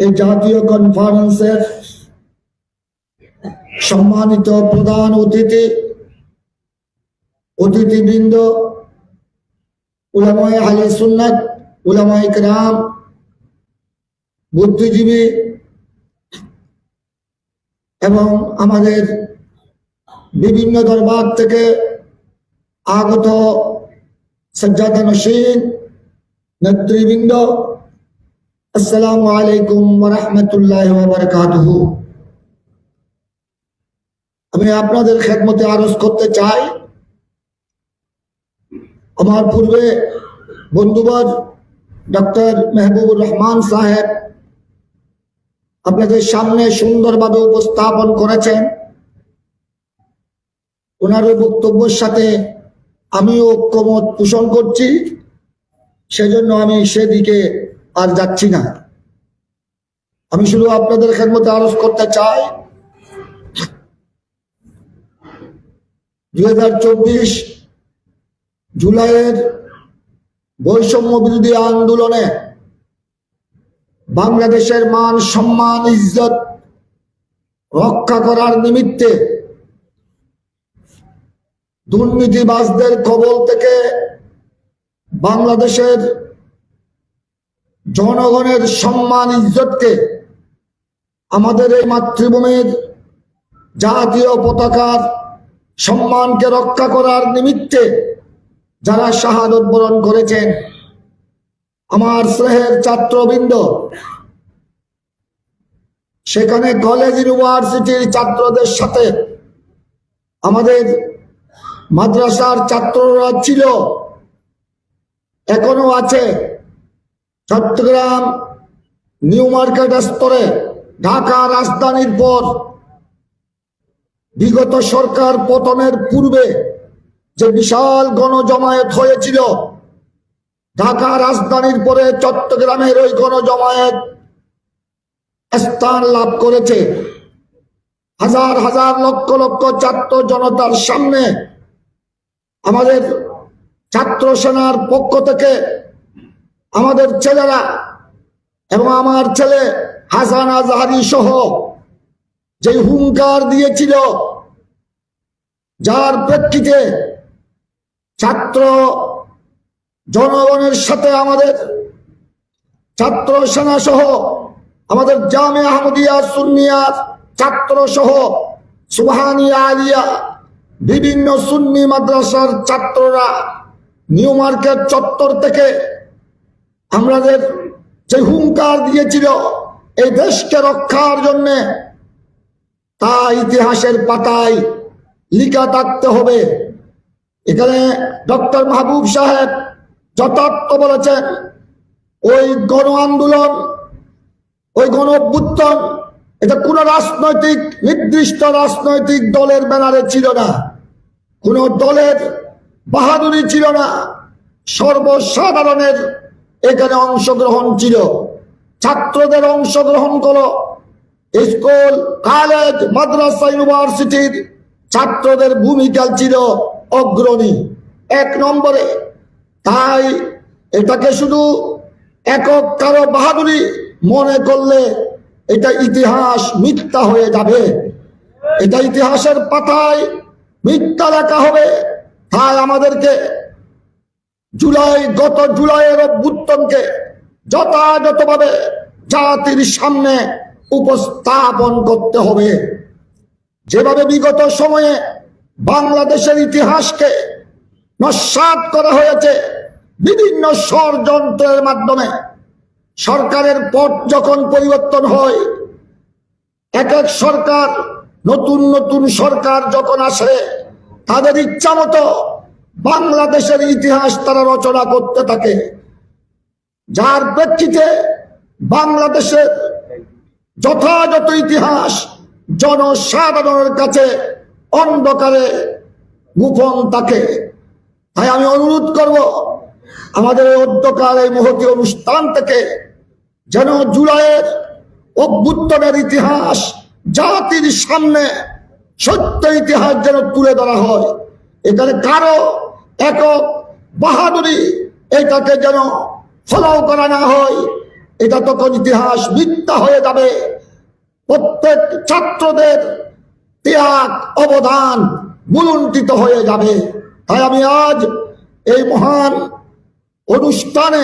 এই জাতীয় কনফারেন্সের সম্মানিত প্রধান অতিথি, অতিথিবৃন্দ, উলামায় আহলে সুন্নাত, উলামায়ে কেরাম, বুদ্ধিজীবী এবং আমাদের বিভিন্ন দরবার থেকে আগত সজ্জাদা নসীন নেতৃবৃন্দ আসসালামু আলাইকুম রহমতুল্লাহ বারকাতুহু আমি আপনাদের খেদমতে আরজ করতে চাই। আমার পূর্বে বন্ধুবর ডক্টর মেহবুবুর রহমান সাহেব আপনাদের সামনে সুন্দরভাবে উপস্থাপন করেছেন। ওনার ওই বক্তব্যের সাথে আমিও ঐক্যমত পোষণ করছি। সেজন্য আমি সেদিকে আর যাচ্ছি না। আমি শুধু আপনাদের খেদমতে আরজ করতে চাই। দুই হাজার চব্বিশ জুলাইয়ের বৈষম্য বিরোধী আন্দোলনে বাংলাদেশের মান, সম্মান, ইজ্জত রক্ষা করার নিমিত্তে দুর্নীতিবাজদের কবল থেকে বাংলাদেশের জনগণের সম্মান, ইজ্জতকে আমাদের এই মাতৃভূমির জাতীয় পতাকার সম্মানকে রক্ষা করার নিমিত্তে যারা শাহাদত বরণ করেছেন, আমার স্নেহের ছাত্রবৃন্দ, সেখানে কলেজ ইউনিভার্সিটির ছাত্রদের সাথে আমাদের মাদ্রাসার ছাত্ররা ছিল, এখনও আছে। চট্টগ্রাম নিউ মার্কেট স্তরে ঢাকা রাজধানীর পর বিগত সরকার পতনের পূর্বে যে বিশাল গণজমায়েত হয়েছিল, ঢাকা রাজধানীর পরে চট্টগ্রামের ওই গণজমায়েত স্থান লাভ করেছে। হাজার হাজার লক্ষ লক্ষ ছাত্র জনতার সামনে আমাদের ছাত্র সেনার পক্ষ থেকে আমাদের ছেলেরা এবং আমার ছেলে হাসান আজহারি সহ যে হুঙ্কার দিয়েছিল, যার প্রেক্ষিতে ছাত্র জনগণের সাথে আমাদের ছাত্র সেনা সহ আমাদের জামে আহমদিয়া সুন্নিয়ার ছাত্র সহ সুবহানিয়া আলিয়া বিভিন্ন সুন্নি মাদ্রাসার ছাত্ররা নিউ মার্কেট চত্বর থেকে আমাদের যে হুঙ্কার দিয়েছিল এই দেশকে রক্ষার জন্যে, তা ইতিহাসের পাতায় লিখা থাকতে হবে। এখানে ডক্টর মাহবুব সাহেব যথার্থ বলেছেন, ওই গণ আন্দোলন, ওই গণ অভ্যুত্থান, এটা কোন রাজনৈতিক, নির্দিষ্ট রাজনৈতিক দলের ব্যানারে ছিল না। কোন দলের বাহাদুরি ছিল না। সর্বসাধারণের এখানে অংশগ্রহণ ছিল। ছাত্রদের অংশগ্রহণ করো। স্কুল কলেজ মাদ্রাসা ইউনিভার্সিটির ছাত্রদের ভূমিকা ছিল অগ্রণী। এক নম্বরে, তাই এটাকে শুধু একক কারও বাহাদুরি মনে করলে এটা ইতিহাস মিথ্যা হয়ে যাবে। এটা ইতিহাসের পাতায় মিথ্যা লেখা হবে। তাই আমাদেরকে জুলাই, গত জুলাইয়ের অভ্যুত্থানকে যথাযথভাবে জাতির সামনে উপস্থাপন করতে হবে। যেভাবে বিগত সময়ে বাংলাদেশের ইতিহাসকে নস্বাত করা হয়েছে, বিভিন্ন ষড়যন্ত্রের মাধ্যমে সরকারের পট যখন পরিবর্তন হয়, এক এক সরকার, নতুন নতুন সরকার যখন আসে, তাদের ইচ্ছা মতো বাংলাদেশের ইতিহাস তারা রচনা করতে থাকে। যার প্রেক্ষিতে বাংলাদেশের যথাযথ ইতিহাস জনসাধারণের কাছে অন্ধকারে গোপন থাকে। তাই আমি অনুরোধ করব, আমাদের অধ্যকার এই মহতি অনুষ্ঠান থেকে যেন জুলাইয়ের অভ্যুত্থানের ইতিহাস জাতির সামনে সত্য ইতিহাস যেন তুলে ধরা হয়। এখানে কারও একক বাহাদুরি, এটাকে যেন ফলো করা না হয়। এটা তখন ইতিহাস মিথ্যা হয়ে যাবে। প্রত্যেক ছাত্রদের ত্যাগ, অবদান মুলুণ্ঠিত হয়ে যাবে। তাই আমি আজ এই মহান অনুষ্ঠানে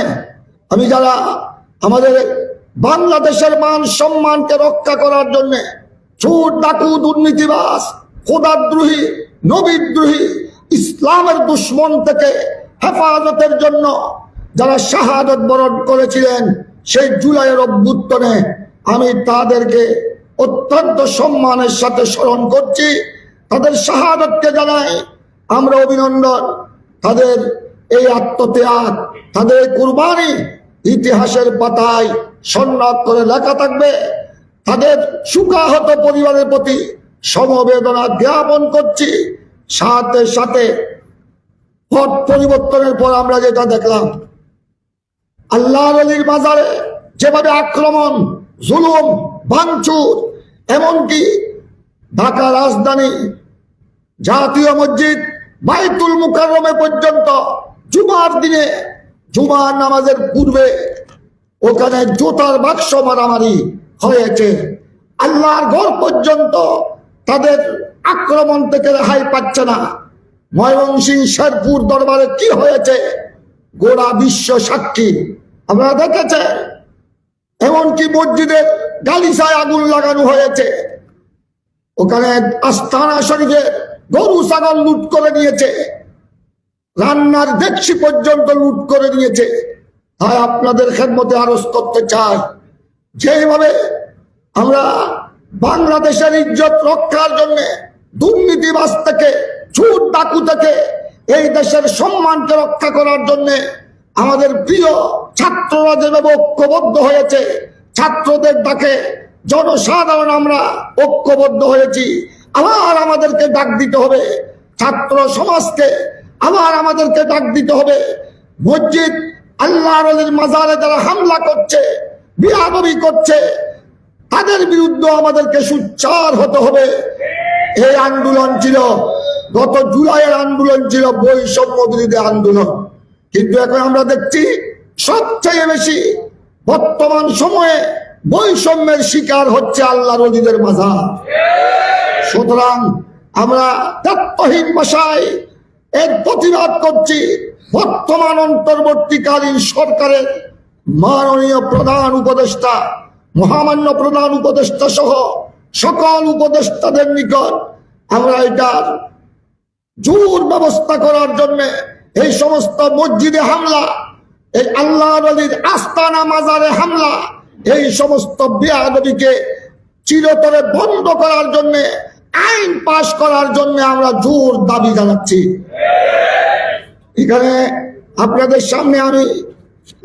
আমি যারা আমাদের বাংলাদেশের মান সম্মানকে রক্ষা করার জন্য চোর ডাকু দুর্নীতিবাস খোদাদ্রোহী, নবীদ্রোহী ইসলামের দুশ্মন থেকে হেফাজতের জন্য যারা শাহাদত বরণ করেছিলেন, সেই জুলাইয়ের অভ্যুত্থানে আমি তাদেরকে অত্যন্ত সম্মানের সাথে স্মরণ করছি। তাদের শাহাদতকে জানাই আমরা অভিনন্দন। তাদের এই আত্মত্যাগ, তাদের কুরবানি ইতিহাসের পাতায় সন্ন্যাত করে লেখা থাকবে। তাদের সুখাহত পরিবারের প্রতি সমবেদনা জ্ঞাপন করছি। সাথে সাথে পথ পরিবর্তনের পর আমরা যেটা দেখলাম, আল্লাহ আলীর বাজারে যেভাবে আক্রমণ, জুলুম, ভাঙচুর, এমনকি ঢাকা রাজধানী জাতীয় মসজিদ বাইতুল মুকাররমে পর্যন্ত জুমার দিনে, জুমার নামাজের পূর্বে ওখানে জুতার বাক্স মারামারি হয়েছে। আল্লাহর ঘর পর্যন্ত তাদের আক্রমণ থেকে রেহাই পাচ্ছে না। ময়মনসিং, শেরপুর দরবারে কি হয়েছে? গোড়া বিশ্ব সাক্ষী। আপনারা দেখেছেন? এমনকি মসজিদে গালিসায় আগুন লাগানো হয়েছে। ওখানে আস্থানা শরীফে গরু, ছাগল লুট করে নিয়েছে। রান্নার ডেকসি পর্যন্ত লুট করে নিয়েছে। তাই আপনাদের খেদমতে আরজ করতে চাই। যেভাবে আমরা বাংলাদেশের ইজ্জত রক্ষার জন্য দুর্নীতিবাজ থেকে চুট ডাকু থেকে এই দেশের সম্মানকে রক্ষা করার জন্য আমাদের প্রিয় ছাত্ররা যেভাবে ঐক্যবদ্ধ হয়েছে, ছাত্রদের ডাকে জনসাধারণ আমরা ঐক্যবদ্ধ হয়েছি। আবার আমাদেরকে ডাক দিতে হবে ছাত্র সমাজকে, আবার আমাদেরকে ডাক দিতে হবে। মসজিদ আল্লাহ মাজারে যারা হামলা করছে, বিয়াদবি করছে, তাদের বিরুদ্ধে আমাদেরকে সুচ্চার হতে হবে। এই আন্দোলন ছিল, গত জুলাইয়ের আন্দোলন ছিল, বৈষম্য বিরোধী আন্দোলন। কিন্তু এখন আমরা দেখছি, সবচেয়ে বেশি বর্তমান সময়ে বৈষম্যের শিকার হচ্ছে আল্লাহ রলিদের মাঝা সুতরাং আমরা তত্ত্বহীন ভাষায় এর প্রতিবাদ করছি, বর্তমান অন্তর্বর্তীকালীন সরকারের মাননীয় প্রধান উপদেষ্টা, মহামান্য প্রধান উপদেষ্টা সহ সকল উপদেষ্টাদের নিকট আমরা এটার জোর ব্যবস্থা করার জন্য এই সমস্ত মসজিদে হামলা, এই আল্লাহ নদীর আস্তানা মাজারে হামলা, এই সমস্ত বিয়াদবিকে চিরতরে বন্ধ করার জন্য, আইন পাশ করার জন্য আমরা জোর দাবি জানাচ্ছি। এখানে আপনাদের সামনে আমি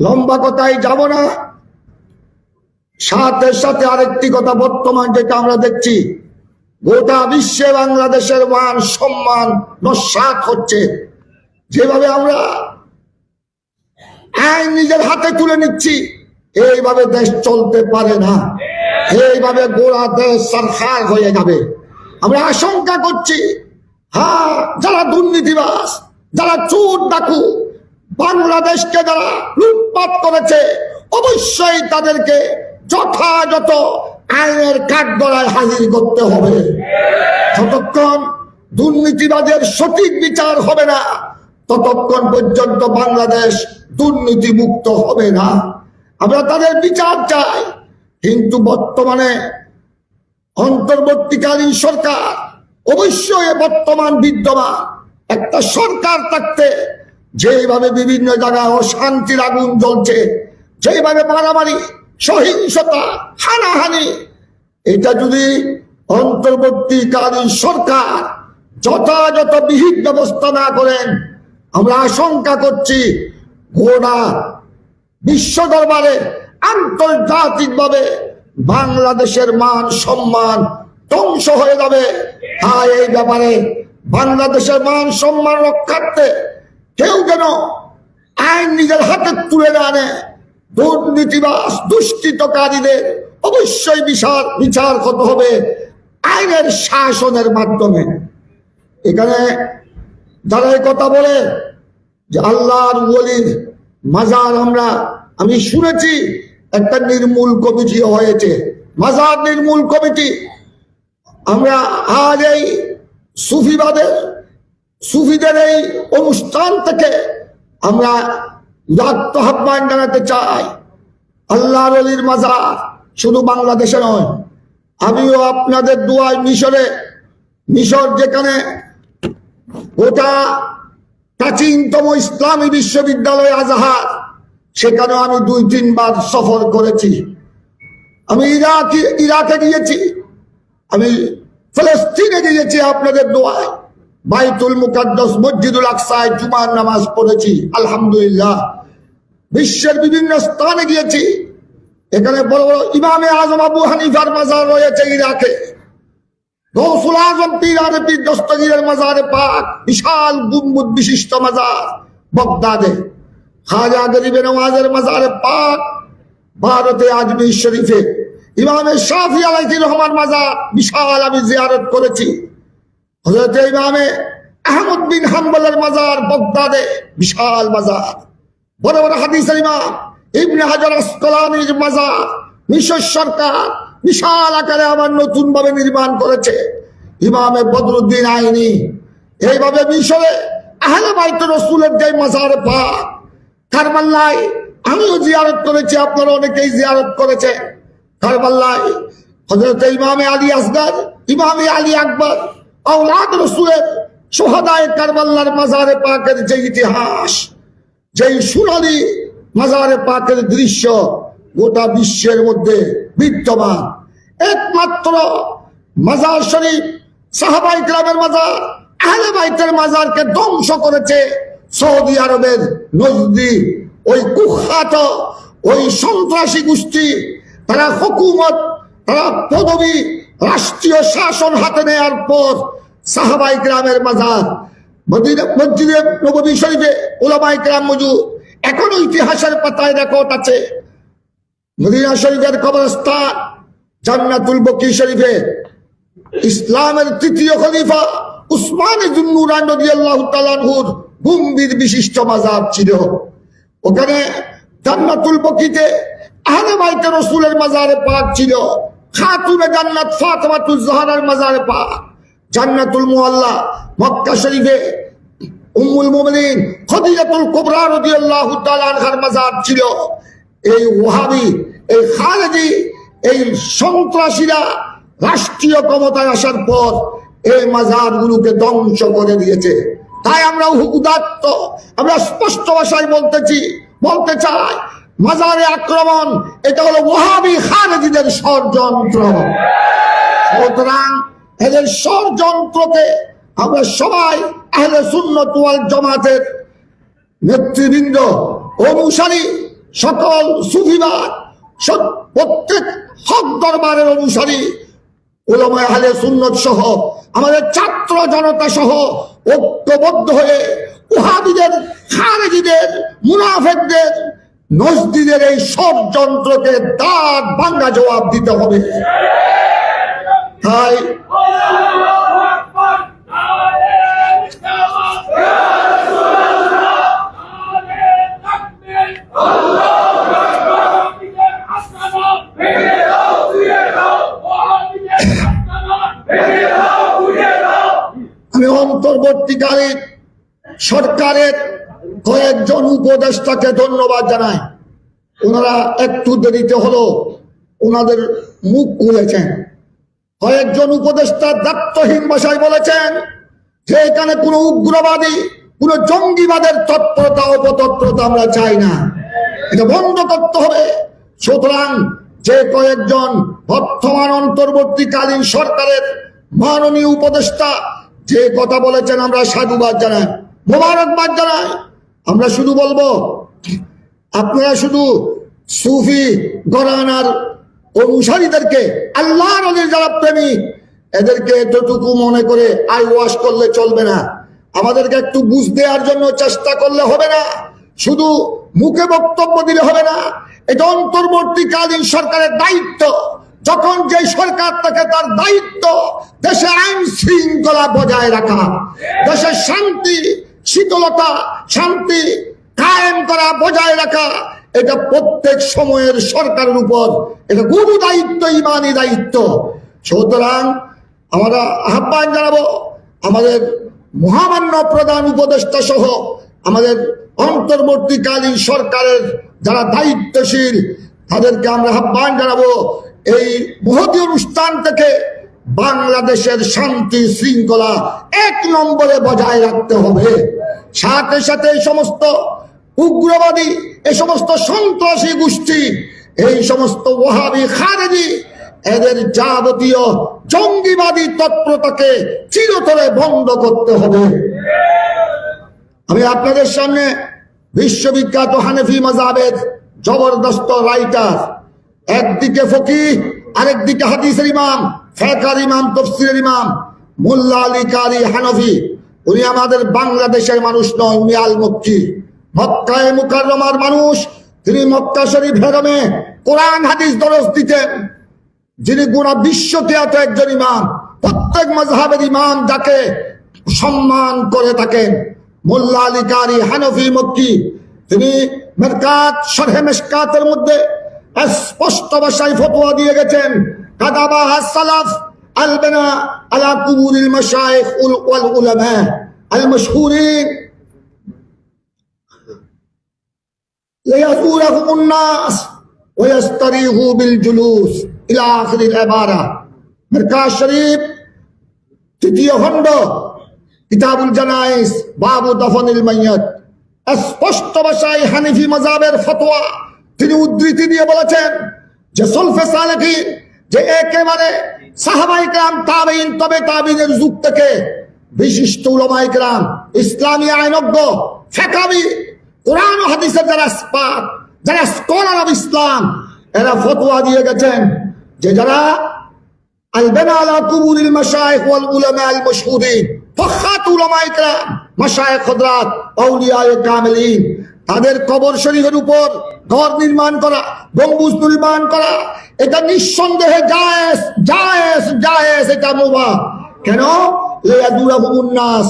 লম্বা কথায় যাব না। সাথে সাথে আরেকটি কথা বর্তমান যেটা আমরা দেখছি। গোটা বিশ্বে বাংলাদেশের মান, সম্মান নস্বাত হচ্ছে। যেভাবে আমরা আইন নিজের হাতে তুলে নিচ্ছি, এইভাবে দেশ চলতে পারে না। এইভাবে গোড়া দেশ সরকার হয়ে যাবে। আমরা আশঙ্কা করছি হ্যাঁ যারা দুর্নীতিবাস যারা চোর ডাকু, বাংলাদেশকে যারা লুটপাট করেছে, অবশ্যই তাদেরকে যথাযথ আইনের কাঠগড়ায় হাজির করতে হবে। যতক্ষণ দুর্নীতিবাদের সঠিক বিচার হবে না, ততক্ষণ পর্যন্ত বাংলাদেশ দুর্নীতি মুক্ত হবে না। আমরা তাদের বিচার চাই, কিন্তু বর্তমানে অন্তর্বর্তীকালীন সরকার অবশ্যই বর্তমান বিদ্যমান। একটা সরকার থাকতে যেভাবে বিভিন্ন জায়গায় অশান্তির আগুন জ্বলছে যেভাবে মারামারি সহিংসতা, হানাহানি, এটা যদি অন্তর্বর্তীকালীন সরকার যথাযথ বিহিত ব্যবস্থা না করেন, আমরা আশঙ্কা করছি গোড়া বিশ্ব দরবারে আন্তর্জাতিকভাবে বাংলাদেশের মান সম্মান ধ্বংস হয়ে যাবে। তাই এই ব্যাপারে বাংলাদেশের মান সম্মান রক্ষার্থে কেউ যেন আইন নিজের হাতে তুলে না আনে। দুর্নীতিবাস দুষ্কৃতকারীদের অবশ্যই বিচার বিচার করতে হবে আইনের শাসনের মাধ্যমে। এখানে যারা কথা বলে যে আল্লাহর ওলির মাজার আমরা, আমি শুনেছি, একটা নির্মূল কমিটি হয়েছে। মাজার নির্মূল কমিটি। আমরা আজ এই সুফিবাদের, সুফিদের এই অনুষ্ঠান থেকে আমরা উদাত্ত আহ্বান জানাতে চাই। আল্লাহ আলীর মাজার শুধু বাংলাদেশে নয়, আমিও আপনাদের দুয়ায় মিশরে, মিশর যেখানে গোটা প্রাচীনতম ইসলামী বিশ্ববিদ্যালয় আজাহার, সেখানেও আমি দুই, তিনবার সফর করেছি। আমি ইরাক, ইরাকে গিয়েছি, আমি ফলস্তিনে গিয়েছি আপনাদের দোয়ায়। বাইতুল মুকাদ্দাস মসজিদুল আকসায় জুমার নামাজ পড়েছি, আলহামদুলিল্লাহ। বিশ্বের বিভিন্ন স্থানে গিয়েছি। এখানে বড় বড় ইমামে আজম আবু হানিফার মাজার রয়েছে ইরাকে। গৌসুল আজম পীর আরে পীর দস্তগীরের মাজারে পাক, বিশাল গুম্বুদ বিশিষ্ট মাজার, বগদাদে। খাজা গরিবে নওয়াজের মাজারে পাক, ভারতে আজমির শরীফে। ইমামে শাফি আলাইহি রহমান মাজার বিশাল আমি জিয়ারত করেছি। হযরত ইমামে আহমদ বিন হাম্বলের মাজার বগদাদে, বিশাল মাজার। বড় বড় হাদিসের ইমাম, ইবনে হাজার আসকালানির মাজার, মিশর সরকার বিশাল আকারে আবার নতুন ভাবে নির্মাণ করেছে। ইমামে বদরুদ্দিন আইনি, এইভাবে মিশরে আহলে বাইত রসুলের যে মাজার পাক কারবাল্লায় আমিও জিয়ারত করেছি, আপনারা অনেকেই জিয়ারত করেছে কারবাল্লায় হজরত ইমামে আলী আসগার, ইমামে আলী আকবর আওলাদ রসুলের সোহাদায় কারবাল্লার মাজারে পাকের যে ইতিহাস, যেই সোনালি মাজারে পাকের দৃশ্য গোটা বিশ্বের মধ্যে বিদ্যমান। একমাত্র মাজার শরীফ সাহাবাই গ্রামের মাজার, আহলে বাইতের মাজারকে ধ্বংস করেছে সৌদি আরবের নজদি। ওই কুখ্যাত, ওই সন্ত্রাসী গোষ্ঠী, তারা হুকুমত, তারা পদবী রাষ্ট্রীয় শাসন হাতে নেয়ার পর সাহাবাই গ্রামের মাজার মসজিদে নবী শরীফে ওলামাই গ্রাম মজুদ। এখনও ইতিহাসের পাতায় রেকর্ড আছে। মদিনা শরীফের কবরস্থান জান্নাতুল বকি শরীফে। ইসলামের তৃতীয় খলিফা উসমান জুন্নুরান রাদিয়াল্লাহু তাআলাহুর গম্ভীর বিশিষ্ট মাজার ছিল। ওখানে জান্নাতুল বকিতে আহলে বাইতে রাসূলের মাজারে পাক ছিল। খাতুনে জান্নাত ফাতেমাতুজ জাহরার মাজারে পাক। জান্নাতুল মুআল্লা, মক্কা শরীফে উম্মুল মুমিনিন খদিজাতুল কুবরা রাদিয়াল্লাহু তাআলা আনহার মাজার ছিল। এই ওহাবি এই খালেদি, এই সন্ত্রাসীরা রাষ্ট্রীয় ক্ষমতায় আসার পর এই মাজারগুলোকে ধ্বংস করে দিয়েছে। তাই আমরা উদাত্ত আমরা স্পষ্ট ভাষায় বলতেছি, বলতে চাই, মাজারে আক্রমণ, এটা হলো ওহাবি খালেদিদের ষড়যন্ত্র। সুতরাং এদের ষড়যন্ত্রকে আমরা সবাই আহলে সুন্নত ওয়াল জামাতের নেতৃবৃন্দ অনুসারী, সকল সুফিবাদ প্রত্যেক হক দরবারের অনুসারী, ওলামায় আহলে সুন্নত সহ, আমাদের ছাত্র জনতা সহ ঐক্যবদ্ধ হয়ে উহাদিদের খারেজিদের, মুনাফেকদের নজদিদের এই ষড়যন্ত্রকে দাঁত ভাঙ্গা জবাব দিতে হবে। তাই আমি অন্তর্বর্তীকালীন সরকারের কয়েকজন উপদেষ্টাকে ধন্যবাদ জানাই। ওনারা একটু দেরিতে হলো ওনাদের মুখ খুলেছেন। কয়েকজন উপদেষ্টা দায়িত্বহীন ভাষায় বলেছেন যে এখানে কোনো উগ্রবাদী, কোনো জঙ্গিবাদের তৎপরতা, অপতৎপরতা আমরা চাই না। এটা বন্ধ করতে হবে। সুতরাং যে কয়েকজন বর্তমান অন্তর্বর্তীকালীন সরকারের মাননীয় উপদেষ্টা যে কথা বলেছেন আমরা সাধুবাদ জানাই, মোবারকবাদ জানাই। আমরা শুধু বলব, আপনারা শুধু সুফি গরানার অনুসারীদেরকে আল্লাহ নদীর যারা প্রেমী, এদেরকে এতটুকু মনে করে আই ওয়াশ করলে চলবে না। আমাদেরকে একটু বুঝ দেওয়ার জন্য চেষ্টা করলে হবে না। শুধু মুখে বক্তব্য দিলে হবে না। এটা অন্তর্বর্তীকালীন সরকারের দায়িত্ব। যখন যে সরকার থাকে তার দায়িত্ব দেশে আইন শৃঙ্খলা বজায় রাখা। দেশের শান্তি, শীতলতা, শান্তি কায়েম করা বজায় রাখা। এটা প্রত্যেক সময়ের সরকারের উপর, এটা গুরু দায়িত্ব, ইমানি দায়িত্ব। সুতরাং আমরা আহ্বান জানাব, আমাদের মহামান্য প্রধান উপদেষ্টা সহ আমাদের অন্তর্বর্তীকালীন সরকারের যারা দায়িত্বশীল, তাদেরকে আমরা আহ্বান জানাব, এই মহতি অনুষ্ঠান থেকে বাংলাদেশের শান্তি শৃঙ্খলা এক নম্বরে বজায় রাখতে হবে। সাথে সাথে সমস্ত উগ্রবাদী এই সমস্ত সন্ত্রাসী গোষ্ঠী, এই সমস্ত ওহাবি খারেজি, এদের যাবতীয় জঙ্গিবাদী তৎপরতাকে চিরতরে বন্ধ করতে হবে। আমি আপনাদের সামনে বিশ্ববিখ্যাত হানেফি মজাবের জবরদস্ত রাইটার, একদিকে ফকি, আরেকদিকে হাদিসের ইমাম, ফেকার ইমাম তফসিরের ইমাম, মোল্লা আলী কারি হানফি। উনি আমাদের বাংলাদেশের মানুষ নয় উনি আল মক্কায় মুকাররমার মানুষ তিনি মক্কা শরীফ হেরমে কোরআন, হাদিস দরস দিতেন। যিনি গোটা বিশ্বকে এত একজন ইমাম, প্রত্যেক মজহাবের ইমাম যাকে সম্মান করে থাকেন। মোল্লা আলী কারি, হানফি, মক্কি, তিনি মেরকাত, শরহে মেশকাতের মধ্যে স্পষ্ট ভাষায় ফতোয়া দিয়ে গেছেন। কাদাবা সালাফ আলবেনা আলা কুবুরিল মাশাইখ ওয়াল উলামা আল মাশহুরিন ليزورهم الناس ويستريحوا بالجلوس إلى آخر العبارة مركز শরীফ তৃতীয় খণ্ড কিতাবুল জানাইস বাবু দফনিল মাইয়াত স্পষ্ট ভাষায় হানিফি মাজাবের ফতোয়া তিনি উদ্ধৃতি দিয়ে বলেছেন যে সলফে সালেকিন যে একেবারে সাহাবাই کرام তাবেইন তবে তাবিনের যুগ থেকে বিশিষ্ট উলামায়ে کرام ইসলামী আইনজ্ঞ ফেকাবি কোরআন ও হাদিসের যারা স্পাট যারা স্কলার অফ ইসলাম এরা ফতোয়া দিয়ে গেছেন যে যারা আলবেনা আলা কুবুরিল মাশায়েখ ওয়াল উলামা আল মাশহুদিন, ফখাত উলামা ইকরাম, মাশায়েখ হযরত আউলিয়ায়ে কামিলিন, তাদের কবর শরীফের উপর ঘর নির্মাণ করা, গম্বুজ নির্মাণ করা, এটা নিঃসন্দেহে জায়েজ জায়েজ জায়েজ এটা মুবাহ কেন? লিয়াদুরাহুমুন নাস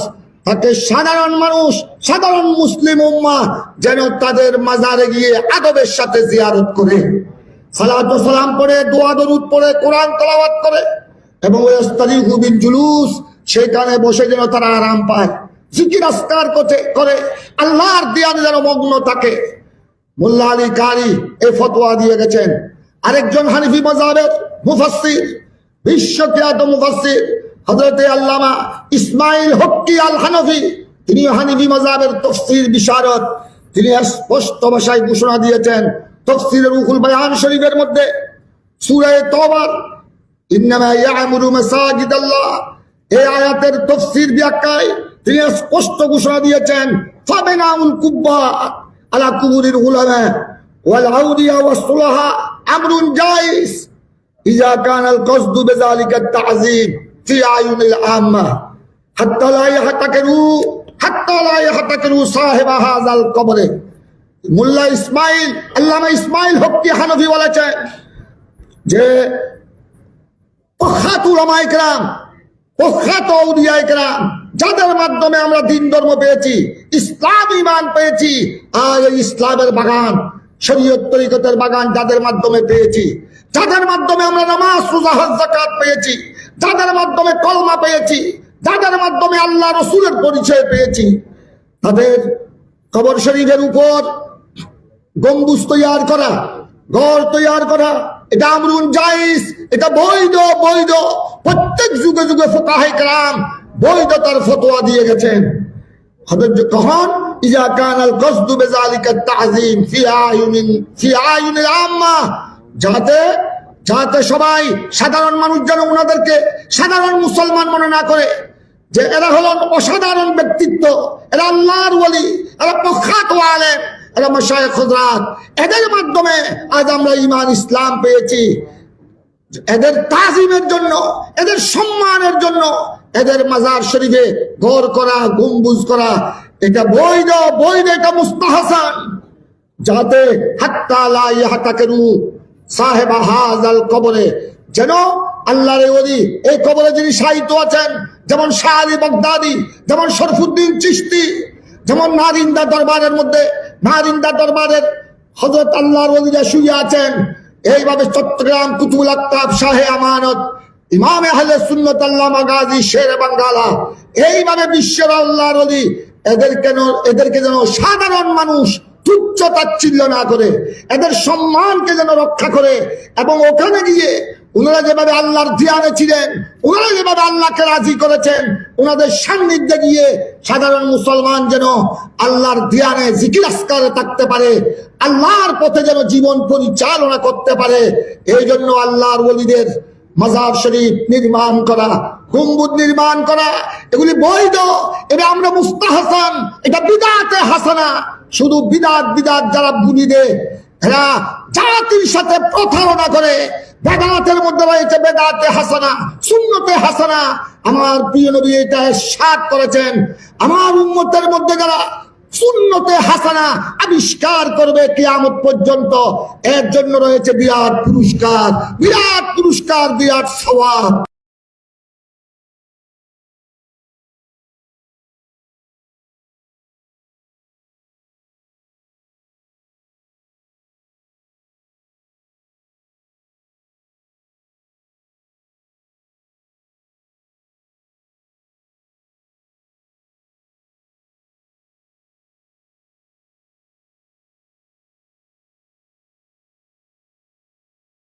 তাকে সাধারণ মানুষ, সাধারণ মুসলিম উম্মা যেন তাদের মাজারে গিয়ে আদবের সাথে জিয়ারত করে, সালাত সালাম পড়ে, দোয়া দরুদ পড়ে, কোরআন তেলাওয়াত করে এবং বিল জুলুস সেখানে বসে যেন তারা আরাম পায়, জিকির আসকার করে, আল্লাহর দিয়ানে যেন মগ্ন থাকে। মোল্লা আলী কারি এই ফতোয়া দিয়ে গেছেন। আরেকজন হানিফি মজাবের মুফাসসির, বিশ্বখ্যাত মুফাসসির হযরতে আল্লামা ইসমাইল হক্কি আল হানফি তিনি হানিফি মজাবের তফসির বিশারদ, তিনি স্পষ্ট ভাষায় ঘোষণা দিয়েছেন তফসিরের উকুল বয়ান শরীফের মধ্যে। সূরা তওবার, ইন্নামা ইয়ামুরু মাসাজিদ আল্লাহ এই আয়াতের তফসির তিনি স্পষ্ট ঘোষণা দিয়েছেন কুব্বা আলা উলামা ওয়াল আমরুন ইজা ইয়াহতাকিরু কবরে ইসমাইল আল্লামা ইসমাইল যে যাদের মাধ্যমে আমরা দিন ধর্ম পেয়েছি ইসলাম ইমান পেয়েছি আর ইসলামের বাগান শরীয়ত বাগান যাদের মাধ্যমে পেয়েছি যাদের মাধ্যমে আমরা নামাজ যাকাত পেয়েছি যাদের মাধ্যমে কলমা পেয়েছি, যাদের মাধ্যমে আল্লাহ রসুলের পরিচয় পেয়েছি, তাদের কবর শরীফের উপর গম্বুজ তৈয়ার করা, ঘর তৈয়ার করা, এটা আমরুন জাইস এটা বৈধ বৈধ প্রত্যেক যুগে যুগে ফোকাহে কালাম বৈধতার ফতোয়া দিয়ে গেছেন। কখন? ইজা কানাল আম্মা, যাতে যাতে সবাই সাধারণ মানুষ যেন ওনাদেরকে সাধারণ মুসলমান মনে না করে, যে এরা হলো অসাধারণ ব্যক্তিত্ব, এরা আল্লাহর ওলি, এরা প্রখ্যাত আলেম, এরা মশায় খুদরাত এদের মাধ্যমে আজ আমরা ইমান ইসলাম পেয়েছি। এদের তাজিমের জন্য, এদের সম্মানের জন্য, এদের মাজার শরীফে ঘর করা, গম্বুজ করা, এটা বৈধ বৈধ, এটা মুস্তাহাসান। যাতে হাত্তা লা ইয়াহতাকিরু সাহেবা হাজাল যেন আল্লাহর এই কবরে যিনি সাহিত্য আছেন, যেমন শাহ যেমন শরফুদ্দিন চিশতি, যেমন নারিন্দা দরবারের মধ্যে, নারিন্দা দরবারের হজরত আল্লাহর ওলিরা শুয়ে আছেন, এইভাবে চট্টগ্রাম কুতুবুল আক্তাব শাহে আমানত শের এইভাবে বিশ্বের আল্লাহর এদেরকে যেন সাধারণ মানুষ তুচ্ছ তাচ্ছিল্য না করে, এদের সম্মানকে যেন রক্ষা করে, এবং ওখানে গিয়ে ওনারা যেভাবে আল্লাহর ধ্যানে ছিলেন, ওনারা যেভাবে আল্লাহকে রাজি করেছেন, ওনাদের সান্নিধ্যে গিয়ে সাধারণ মুসলমান যেন আল্লাহর ধ্যানে জিকির আসকারে থাকতে পারে, আল্লাহর পথে যেন জীবন পরিচালনা করতে পারে, এই জন্য আল্লাহর ওলিদের মাজার শরীফ নির্মাণ করা, গম্বুজ নির্মাণ করা, এগুলি বৈধ। এটা আমরা মুস্তাহাসান, এটা বিদাতে হাসানা। শুধু বিদাত বিদাত যারা বুলি দেয় জাতির সাথে প্রতারণা করে। বেদাতের মধ্যে রয়েছে বেদাতে হাসানা শূন্যতে হাসানা। আমার প্রিয় নবী এটা সাত করেছেন। আমার উন্মতের মধ্যে যারা শূন্যতে হাসানা আবিষ্কার করবে কিয়ামত পর্যন্ত, এর জন্য রয়েছে বিরাট পুরস্কার। বিরাট পুরস্কার, বিরাট সওয়াব।